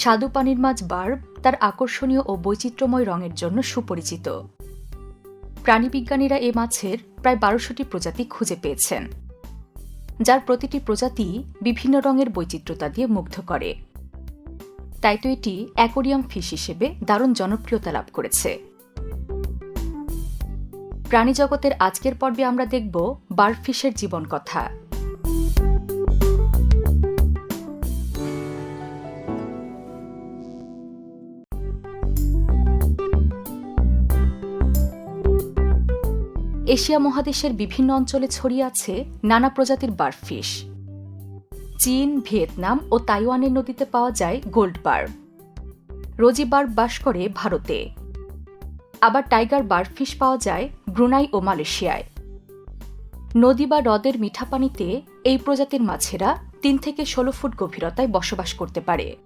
স্বাদু পানির মাছ বার্ব তার আকর্ষণীয় ও বৈচিত্র্যময় রঙের জন্য সুপরিচিত। প্রাণীবিজ্ঞানীরা এ মাছের প্রায় বারোশোটি প্রজাতি খুঁজে পেয়েছেন, যার প্রতিটি প্রজাতি বিভিন্ন রঙের বৈচিত্র্যতা দিয়ে মুগ্ধ করে। তাই তো এটি অ্যাকোরিয়াম ফিশ হিসেবে দারুণ জনপ্রিয়তা লাভ করেছে। প্রাণীজগতের আজকের পর্বে আমরা দেখব বার্ফিশের জীবন কথা। এশিয়া মহাদেশের বিভিন্ন অঞ্চলে ছড়িয়ে আছে নানা প্রজাতির বার্ফিশ। চীন, ভিয়েতনাম ও তাইওয়ানের নদীতে পাওয়া যায় গোল্ড বার্ব রোজি বার্ব বাস করে ভারতে। আবার টাইগার বার্ফিশ পাওয়া যায় ব্রুনাই ও মালয়েশিয়ায়। নদী বা হ্রদের মিঠা পানিতে এই প্রজাতির মাছেরা তিন থেকে ষোলো ফুট গভীরতায় বসবাস করতে পারে।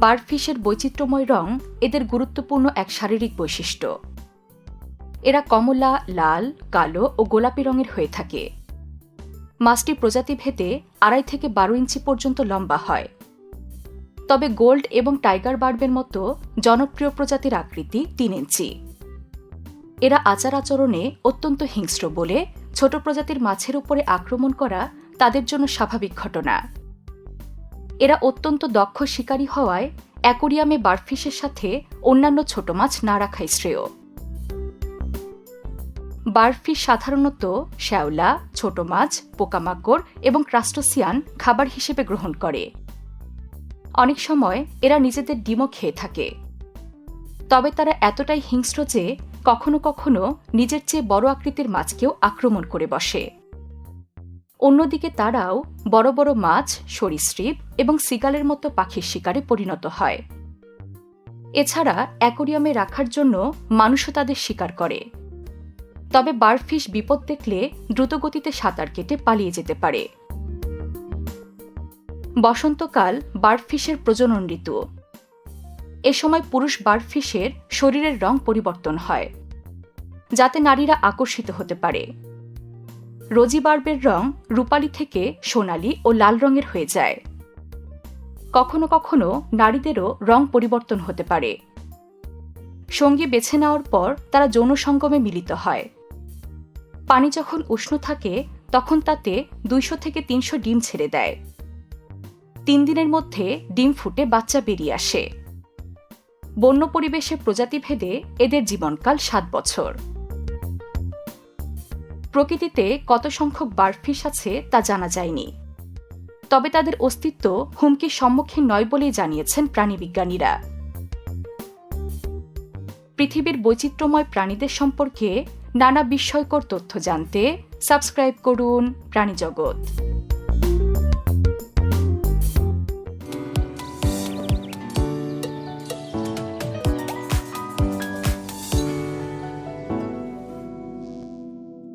বার্ফিশের বৈচিত্র্যময় রং এদের গুরুত্বপূর্ণ এক শারীরিক বৈশিষ্ট্য। এরা কমলা, লাল, কালো ও গোলাপি রঙের হয়ে থাকে। মাছটি প্রজাতিভেদে আড়াই থেকে বারো ইঞ্চি পর্যন্ত লম্বা হয়। তবে গোল্ড এবং টাইগার বার্বের মতো জনপ্রিয় প্রজাতির আকৃতি তিন ইঞ্চি। এরা আচার আচরণে অত্যন্ত হিংস্র বলে ছোট প্রজাতির মাছের উপরে আক্রমণ করা তাদের জন্য স্বাভাবিক ঘটনা। এরা অত্যন্ত দক্ষ শিকারী হওয়ায় অ্যাকোরিয়ামে বার্ফিশের সাথে অন্যান্য ছোট মাছ না রাখাই শ্রেয়। বার্ফিশ সাধারণত শ্যাওলা, ছোট মাছ, পোকামাকড় এবং ক্রাস্টোসিয়ান খাবার হিসেবে গ্রহণ করে। অনেক সময় এরা নিজেদের ডিমও খেয়ে থাকে। তবে তারা এতটাই হিংস্র যে কখনো কখনো নিজের চেয়ে বড় আকৃতির মাছকেও আক্রমণ করে বসে। অন্যদিকে তারাও বড় বড় মাছ, সরীসৃপ এবং সিগালের মতো পাখির শিকারে পরিণত হয়। এছাড়া অ্যাকোরিয়ামে রাখার জন্য মানুষও তাদের শিকার করে। তবে বারফিশ বিপদ দেখলে দ্রুতগতিতে সাঁতার কেটে পালিয়ে যেতে পারে। বসন্তকাল বার্ফিশের প্রজনন ঋতু। এ সময় পুরুষ বার্ফিশের শরীরের রং পরিবর্তন হয়, যাতে নারীরা আকর্ষিত হতে পারে। রোজি বার্বের রং রূপালি থেকে সোনালি ও লাল রঙের হয়ে যায়। কখনো কখনো নারীদেরও রং পরিবর্তন হতে পারে। সঙ্গী বেছে নেওয়ার পর তারা যৌন সঙ্গমে মিলিত হয়। পানি যখন উষ্ণ থাকে, তখন তাতে দুইশো থেকে তিনশো ডিম ছেড়ে দেয়। তিন দিনের মধ্যে ডিম ফুটে বাচ্চা বেরিয়ে আসে। বন্য পরিবেশে প্রজাতি ভেদে এদের জীবনকাল সাত বছর। প্রকৃতিতে কত সংখ্যক বার্ফিশ আছে তা জানা যায়নি। তবে তাদের অস্তিত্ব হুমকির সম্মুখীন নয় বলেই জানিয়েছেন প্রাণীবিজ্ঞানীরা। পৃথিবীর বৈচিত্র্যময় প্রাণীদের সম্পর্কে নানা বিস্ময়কর তথ্য জানতে সাবস্ক্রাইব করুন প্রাণীজগৎ।